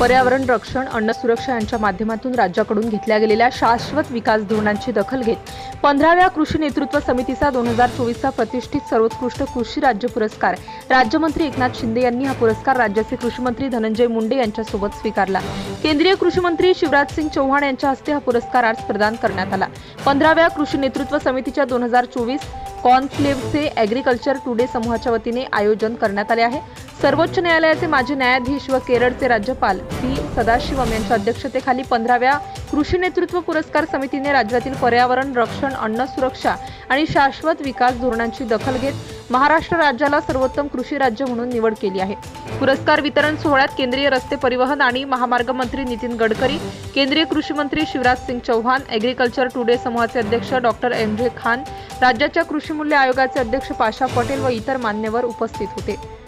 पर्यावरण रक्षण अन्न सुरक्षा यांच्या माध्यमातून राज्याकडून घेतल्या गेलेल्या शाश्वत विकास धोरणांची दखल घेत पंधराव्या कृषी नेतृत्व समितीचा दोन हजार चोवीसचा प्रतिष्ठित सर्वोत्कृष्ट कृषी राज्य पुरस्कार राज्यमंत्री एकनाथ शिंदे यांनी हा पुरस्कार राज्याचे कृषीमंत्री धनंजय मुंडे यांच्यासोबत स्वीकारला. केंद्रीय कृषीमंत्री शिवराजसिंग शिवराज सिंग चौहान यांच्या हस्ते हा पुरस्कार आज प्रदान करण्यात आला. पंधराव्या कृषी नेतृत्व समितीच्या दोन हजार चोवीस कॉन्क्लेव्हचे ॲग्रिकल्चर टुडे समूहाच्या वतीने आयोजन करण्यात आले आहे. सर्वोच्च न्यायालयाचे माजी न्यायाधीश व केरळचे राज्यपाल पी सदाशिवम यांच्या अध्यक्षतेखाली पंधराव्या कृषी नेतृत्व पुरस्कार समितीने राज्यातील पर्यावरण रक्षण अन्न सुरक्षा आणि शाश्वत विकास धोरणांची दखल घेत महाराष्ट्र राज्याला सर्वोत्तम कृषी राज्य म्हणून निवड केली आहे. पुरस्कार वितरण सोहळ्यात केंद्रीय रस्ते परिवहन आणि महामार्ग मंत्री नितीन गडकरी केंद्रीय कृषी मंत्री शिवराज सिंग चौहान ॲग्रिकल्चर टुडे समूहाचे अध्यक्ष डॉक्टर एम जे खान राज्याच्या कृषी मूल्य आयोगाचे अध्यक्ष पाशा पटेल व इतर मान्यवर उपस्थित होते.